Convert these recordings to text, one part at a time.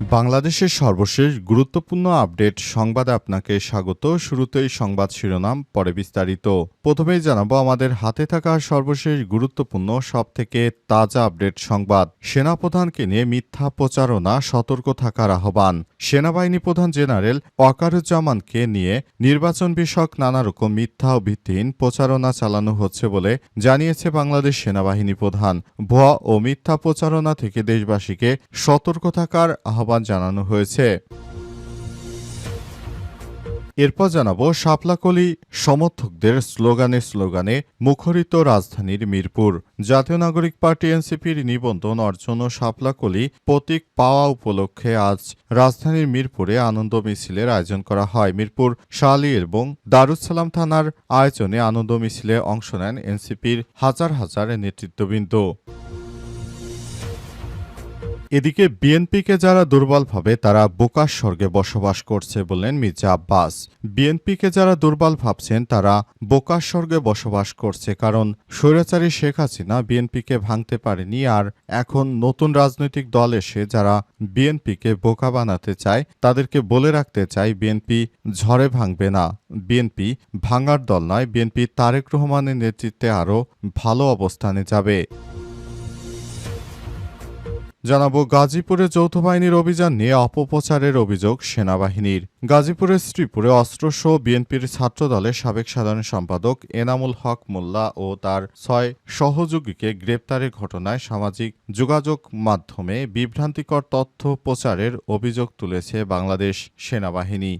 বাংলাদেশের সর্বশেষ গুরুত্বপূর্ণ আপডেট সংবাদে আপনাকে স্বাগত। শুরুতেই সংবাদ শিরোনাম, পরে বিস্তারিত। প্রথমেই জানাব, আমাদের হাতে থাকা সর্বশেষ গুরুত্বপূর্ণ, সবথেকে তাজা আপডেট সংবাদ। সেনাপ্রধানকে নিয়ে মিথ্যা প্রচারণা সতর্ক থাকার আহ্বান। সেনাবাহিনী প্রধান জেনারেল ওয়াকারুজ্জামানকে নিয়ে নির্বাচন বিষয়ক নানা রকম মিথ্যা ও ভিত্তিহীন প্রচারণা চালানো হচ্ছে বলে জানিয়েছে বাংলাদেশ সেনাবাহিনী প্রধান। ভুয়া ও মিথ্যা প্রচারণা থেকে দেশবাসীকে সতর্ক থাকার আহ্বান জানানো হয়েছে। এরপর জানাব, শাপলাকলি সমর্থকদের স্লোগানে স্লোগানে মুখরিত রাজধানীর মিরপুর। জাতীয় নাগরিক পার্টি এনসিপির নিবন্ধন অর্জন ও শাপলাকলি প্রতীক পাওয়া উপলক্ষে আজ রাজধানীর মিরপুরে আনন্দ মিছিলের আয়োজন করা হয়। মিরপুর শালি এবং দারুসালাম থানার আয়োজনে আনন্দ মিছিলে অংশ নেন এনসিপির হাজার হাজার নেতৃত্ববৃন্দ। এদিকে বিএনপিকে যারা দুর্বল ভাবে, তারা বোকার স্বর্গে বসবাস করছে বললেন মির্জা আব্বাস। বিএনপিকে যারা দুর্বল ভাবছেন, তারা বোকার স্বর্গে বসবাস করছে কারণ স্বৈরাচারী শেখ হাসিনা বিএনপিকে ভাঙতে পারেনি আর এখন নতুন রাজনৈতিক দল এসে যারা বিএনপিকে বোকা বানাতে চায়, তাদেরকে বলে রাখতে চাই বিএনপি ঝড়ে ভাঙবে না। বিএনপি ভাঙার দল নয়, বিএনপি তারেক রহমানের নেতৃত্বে আরও ভালো অবস্থানে যাবে। জানাব, গাজীপুরে যৌথ বাহিনীর অভিযান নিয়ে অপপ্রচারের অভিযোগ সেনাবাহিনীর। গাজীপুরের শ্রীপুরে অস্ত্র অস্ত্রসহ বিএনপির ছাত্রদলের সাবেক সাধারণ সম্পাদক এনামুল হক মোল্লা ও তার ছয় সহযোগীকে গ্রেপ্তারের ঘটনায় সামাজিক যোগাযোগ মাধ্যমে বিভ্রান্তিকর তথ্য প্রচারের অভিযোগ তুলেছে বাংলাদেশ সেনাবাহিনী।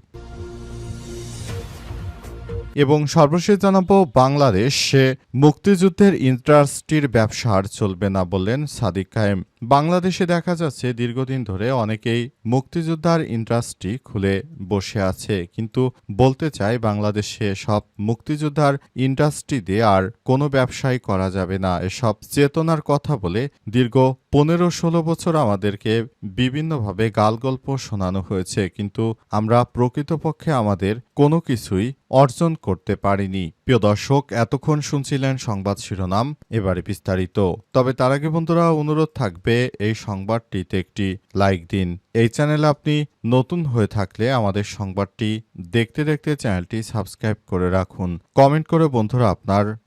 এবং সর্বশেষ জানাব, বাংলাদেশে মুক্তিযুদ্ধের ইন্ডাস্ট্রির ব্যবসা আর চলবে না বললেন সাদিক কায়েম। বাংলাদেশে দেখা যাচ্ছে দীর্ঘদিন ধরে অনেকেই মুক্তিযোদ্ধার ইন্ডাস্ট্রি খুলে বসে আছে, কিন্তু বলতে চাই বাংলাদেশে সব মুক্তিযোদ্ধার ইন্ডাস্ট্রি দিয়ে আর কোনো ব্যবসায় করা যাবে না। এসব চেতনার কথা বলে দীর্ঘ পনেরো ষোলো বছর আমাদেরকে বিভিন্নভাবে গালগল্প শোনানো হয়েছে, কিন্তু আমরা প্রকৃতপক্ষে আমাদের কোনো কিছুই অর্জন করতে পারিনি। প্রিয় দর্শক, এতক্ষণ শুনছিলেন সংবাদ শিরোনাম, এবারে বিস্তারিত। তবে তার আগে বন্ধুরা, অনুরোধ থাকবে এই সংবাদটিতে একটি লাইক দিন। এই চ্যানেল আপনি নতুন হয়ে থাকলে আমাদের সংবাদটি দেখতে দেখতে চ্যানেলটি সাবস্ক্রাইব করে রাখুন। কমেন্ট করে বন্ধুরা, আপনার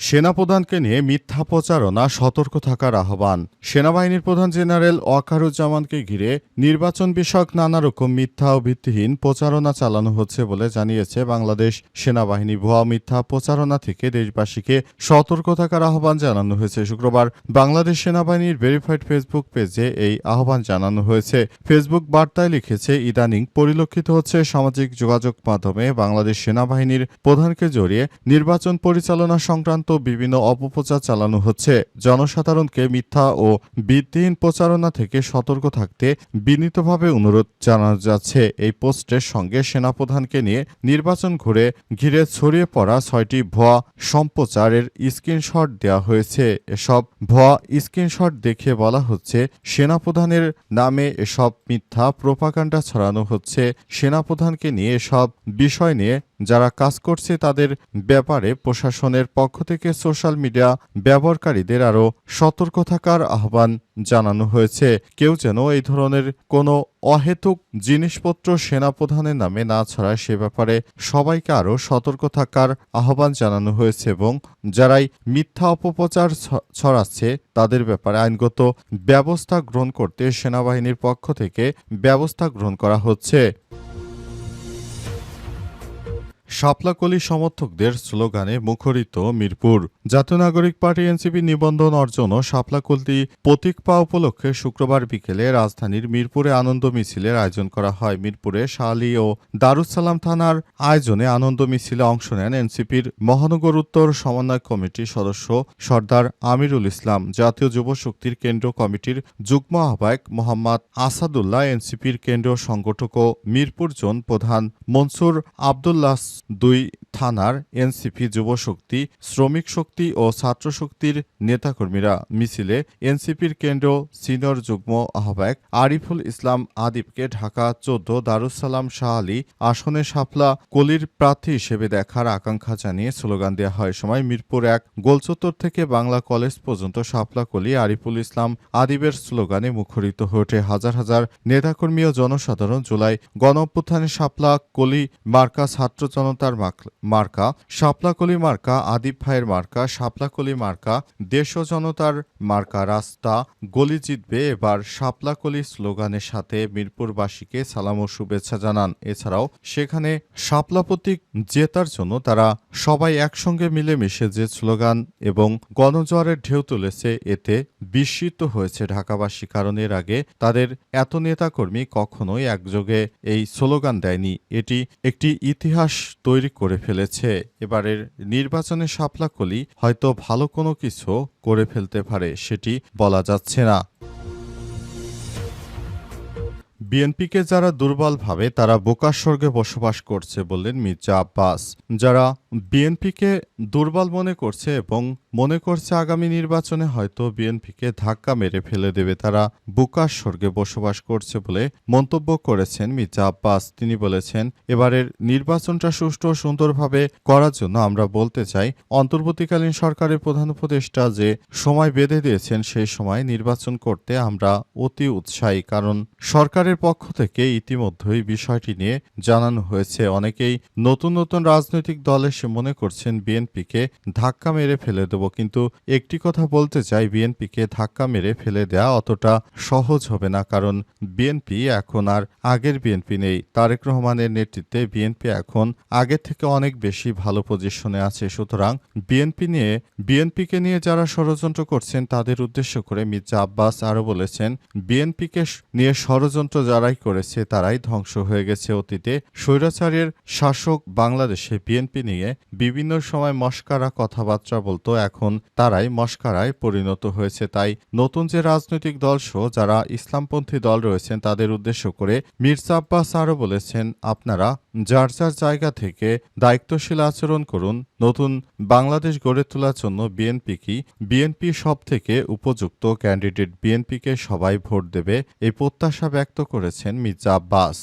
সেনাপ্রধানকে নিয়ে মিথ্যা প্রচারণা সতর্ক থাকার আহ্বান। সেনাবাহিনীর প্রধান জেনারেল ওয়াকারুজ্জামানকে ঘিরে নির্বাচন বিষয়ক নানা রকম মিথ্যা ও ভিত্তিহীন প্রচারণা চালানো হচ্ছে বলে জানিয়েছে বাংলাদেশ সেনাবাহিনী। ভুয়া মিথ্যা প্রচারণা থেকে দেশবাসীকে সতর্ক থাকার আহ্বান জানানো হয়েছে। শুক্রবার বাংলাদেশ সেনাবাহিনীর ভেরিফাইড ফেসবুক পেজে এই আহ্বান জানানো হয়েছে। ফেসবুক বার্তায় লিখেছে, ইদানিং পরিলক্ষিত হচ্ছে সামাজিক যোগাযোগ মাধ্যমে বাংলাদেশ সেনাবাহিনীর প্রধানকে জড়িয়ে নির্বাচন পরিচালনা সংক্রান্ত বিভিন্ন অপপ্রচার চালানো হচ্ছে। জনসাধারণকে মিথ্যা ও ভিত্তিহীন প্রচারণা থেকে সতর্ক থাকতে বিনীতভাবে অনুরোধ জানানো যাচ্ছে। এই পোস্টের সঙ্গে সেনাপ্রধানকে নিয়ে নির্বাচন ঘুরে ঘিরে ছড়িয়ে পড়া ছয়টি ভুয়া সম্প্রচারের স্ক্রিনশট দেওয়া হয়েছে। এসব ভুয়া স্ক্রিনশট দেখে বলা হচ্ছে, সেনাপ্রধানের নামে এসব মিথ্যা প্রোপাকাণ্ডা ছড়ানো হচ্ছে। সেনাপ্রধানকে নিয়ে এসব বিষয় নিয়ে যারা কাজ করছে তাদের ব্যাপারে প্রশাসনের পক্ষ থেকে সোশ্যাল মিডিয়া ব্যবহারকারীদের আরও সতর্ক থাকার আহ্বান জানানো হয়েছে। কেউ যেন এই ধরনের কোনো অহেতুক জিনিসপত্র সেনাপ্রধানের নামে না ছড়ায়, সে ব্যাপারে সবাইকে আরও সতর্ক থাকার আহ্বান জানানো হয়েছে এবং যারাই মিথ্যা অপপ্রচার ছড়াচ্ছে তাদের ব্যাপারে আইনগত ব্যবস্থা গ্রহণ করতে সেনাবাহিনীর পক্ষ থেকে ব্যবস্থা গ্রহণ করা হচ্ছে। শাপলাকলি সমর্থকদের স্লোগানে মুখরিত মিরপুর। জাতীয় নাগরিক পার্টি এনসিপি নিবন্ধন অর্জন ও প্রতীক পা উপলক্ষে শুক্রবার বিকেলে রাজধানীর মিরপুরে আনন্দ মিছিলের আয়োজন করা হয়। মিরপুরে শালি ও দারুসালাম থানার আয়োজনে আনন্দ মিছিলে অংশ নেন এনসিপির মহানগর উত্তর সমন্বয় কমিটির সদস্য সর্দার আমিরুল ইসলাম। জাতীয় যুব শক্তির কেন্দ্রীয় কমিটির যুগ্ম আহ্বায়ক মোহাম্মদ আসাদুল্লাহ, এনসিপির কেন্দ্রীয় সংগঠক ও মিরপুর জোন প্রধান মনসুর আবদুল্লাহ দুই থানার এনসিপি যুবশক্তি, শ্রমিক শক্তি ও ছাত্র শক্তির নেতাকর্মীরা মিছিলে এনসিপির কেন্দ্র সিনিয়র যুগ্ম আহ্বায়ক আরিফুল ইসলাম আদিবকে ঢাকা চোদ্দ দারুসালাম শাহ আলী আসনে শাপলা কলির প্রার্থী হিসেবে দেখার আকাঙ্ক্ষা জানিয়ে স্লোগান দেওয়া হয়। সময় মিরপুর এক গোলচত্বর থেকে বাংলা কলেজ পর্যন্ত শাপলা কলি আরিফুল ইসলাম আদিবের স্লোগানে মুখরিত হয়ে ওঠে। হাজার হাজার নেতাকর্মী ও জনসাধারণ জুলাই গণ অভ্যুত্থানে শাপলা কলি মার্কা ছাত্র জনতার মার্কা শাপলা কলি মার্কা, আদিব ভাইয়ের মার্কা শাপলা কলি মার্কা দেশ জনতার মার্কা, রাস্তা, গলি জিতবে, এবার শাপলা কলি স্লোগানের সাথে মিরপুরবাসীকে সালাম ও শুভেচ্ছা জানান। এছাড়াও সেখানে শাপলা প্রতীক জেতার জন্য তারা সবাই একসঙ্গে মিলেমিশে যে স্লোগান এবং গণজোয়ারের ঢেউ তুলেছে, এতে বিস্মিত হয়েছে ঢাকাবাসী। কারণ এর আগে তাদের এত নেতাকর্মী কখনোই একযোগে এই স্লোগান দেয়নি। এটি একটি ইতিহাস তৈরি করে ফেলেছে। এবারের নির্বাচনে শাপলা কলি হয়তো ভালো কোনো কিছু করে ফেলতে পারে, সেটি বলা যাচ্ছে না। বিএনপিকে যারা দুর্বল ভাবে তারা বোকার স্বর্গে বসবাস করছে বললেন মির্জা আব্বাস। যারা বিএনপিকে দুর্বল মনে করছে এবং মনে করছে আগামী নির্বাচনে হয়তো বিএনপিকে ধাক্কা মেরে ফেলে দেবে, তারা বোকার স্বর্গে বসবাস করছে বলে মন্তব্য করেছেন মির্জা আব্বাস। তিনি বলেছেন, এবারের নির্বাচনটা সুষ্ঠু ও সুন্দরভাবে করার জন্য আমরা বলতে চাই, অন্তর্বর্তীকালীন সরকারের প্রধান উপদেষ্টা যে সময় বেঁধে দিয়েছেন, সেই সময় নির্বাচন করতে আমরা অতি উৎসাহী, কারণ সরকারের পক্ষ থেকে ইতিমধ্যেই বিষয়টি নিয়ে জানানো হয়েছে। অনেকেই নতুন নতুন রাজনৈতিক দল এসে মনে করছেন বিএনপিকে ধাক্কা মেরে ফেলে দেব, কিন্তু একটি কথা বলতে চাই, বিএনপিকে ধাক্কা মেরে ফেলে দেয়া অতটা সহজ হবে না, কারণ বিএনপি এখন আর আগের বিএনপি নেই। তারেক রহমানের নেতৃত্বে বিএনপি এখন আগের থেকে অনেক বেশি ভালো পজিশনে আছে। সুতরাং বিএনপি নিয়ে, বিএনপিকে নিয়ে যারা ষড়যন্ত্র করছেন, তাদের উদ্দেশ্য করে মির্জা আব্বাস আরও বলেছেন, বিএনপিকে নিয়ে ষড়যন্ত্র যারাই করেছে তারাই ধ্বংস হয়ে গেছে অতীতে। স্বৈরাচারের শাসক বাংলাদেশে বিএনপি নিয়ে বিভিন্ন সময় মস্কারা কথাবার্তা বলতো, এখন তারাই মস্কারায় পরিণত হয়েছে। তাই নতুন যে রাজনৈতিক দল সহ যারা ইসলামপন্থী দল রয়েছেন, তাদের উদ্দেশ্য করে মির্জা আব্বাস আরও বলেছেন, আপনারা যার যার জায়গা থেকে দায়িত্বশীল আচরণ করুন। নতুন বাংলাদেশ গড়ে তোলার জন্য বিএনপি কি বিএনপি সব থেকে উপযুক্ত ক্যান্ডিডেট? বিএনপিকে সবাই ভোট দেবে? এই প্রত্যাশা ব্যক্ত করেছেন মির্জা আব্বাস।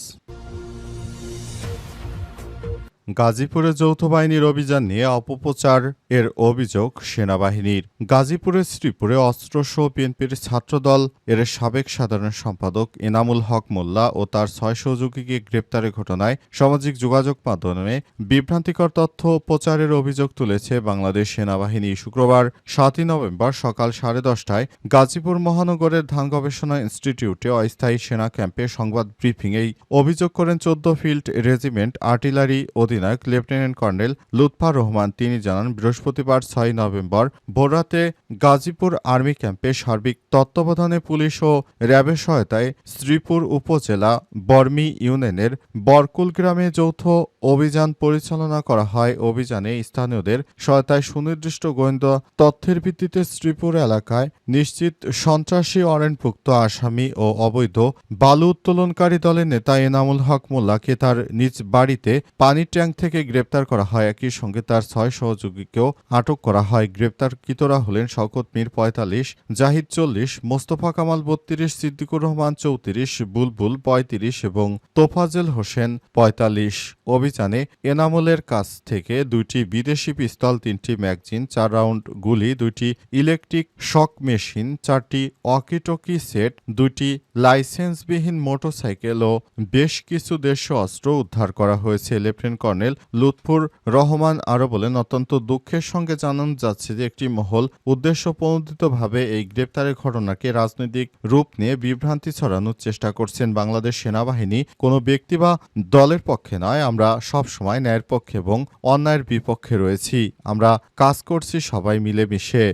গাজীপুরে যৌথ বাহিনীর অভিযান নিয়ে অপপ্রচার এর অভিযোগ সেনাবাহিনীর। গাজীপুরের শ্রীপুরে অস্ত্রসহ বিএনপির ছাত্রদল, এর সাবেক সাধারণ সম্পাদক এনামুল হক মোল্লা ও তার ছয় সহযোগীকে গ্রেপ্তারের ঘটনায় সামাজিক যোগাযোগ মাধ্যমে বিভ্রান্তিকর তথ্য প্রচারের অভিযোগ তুলেছে বাংলাদেশ সেনাবাহিনী। শুক্রবার সাতই নভেম্বর সকাল সাড়ে দশটায় গাজীপুর মহানগরের ধান গবেষণা ইনস্টিটিউটে অস্থায়ী সেনা ক্যাম্পে সংবাদ ব্রিফিং এই অভিযোগ করেন চোদ্দ ফিল্ড রেজিমেন্ট, আর্টিলারি অধিনায়ক লেফটেন্যান্ট কর্নেল লুৎফা রহমান, তিনি জানান, বৃহস্পতিবার ছয় নভেম্বর ভোররাতে গাজীপুর আর্মি ক্যাম্পে সার্বিক তত্ত্বাবধানে পুলিশ ও র্যাবের সহায়তায় শ্রীপুর উপজেলা বর্মি ইউনিয়নের বরকুল গ্রামে যৌথ অভিযান পরিচালনা করা হয়। অভিযানে স্থানীয়দের সহায়তায় সুনির্দিষ্ট গোয়েন্দা তথ্যের ভিত্তিতে শ্রীপুর এলাকায় নিশ্চিত সন্ত্রাসী অরেনভুক্ত আসামি ও অবৈধ বালু উত্তোলনকারী দলের নেতা এনামুল হক মোল্লাকে তার নিজ বাড়িতে পানির ট্যাঙ্ক থেকে গ্রেপ্তার করা হয়। একই সঙ্গে তার ছয় সহযোগীকেও আটক করা হয়। গ্রেপ্তারকৃতরা হলেন শওকত মীর পঁয়তাল্লিশ, জাহিদ চল্লিশ, মোস্তফা কামাল বত্রিশ, সিদ্দিকুর রহমান চৌত্রিশ, বুলবুল পঁয়ত্রিশ এবং তোফাজেল হোসেন পঁয়তাল্লিশ। অভিযানে এনামুলের কাছ থেকে দুইটি বিদেশি পিস্তল, তিনটি ম্যাগজিন, চার রাউন্ড গুলি, দুইটি ইলেকট্রিক শক মেশিন, চারটি অকিটকি সেট, দুইটি লাইসেন্সবিহীন মোটরসাইকেল ও বেশ কিছু দেশীয় অস্ত্র উদ্ধার করা হয়েছে। লেফটেন্যান্ট কর্নেল লুৎফুর রহমান আরও বলেন, অত্যন্ত দুঃখের সঙ্গে জানানো যাচ্ছে যে একটি মহল উদ্দেশ্যপ্রণোদিতভাবে এই গ্রেপ্তারের ঘটনাকে রাজনৈতিক রূপ নিয়ে বিভ্রান্তি ছড়ানোর চেষ্টা করছেন বাংলাদেশ সেনাবাহিনী। কোনো ব্যক্তি বা দলের পক্ষে নয়, আমরা সব সময় ন্যায়ের পক্ষে এবং অন্যায়ের বিপক্ষে রয়েছি। আমরা কাজ করছি সবাই মিলেমিশে।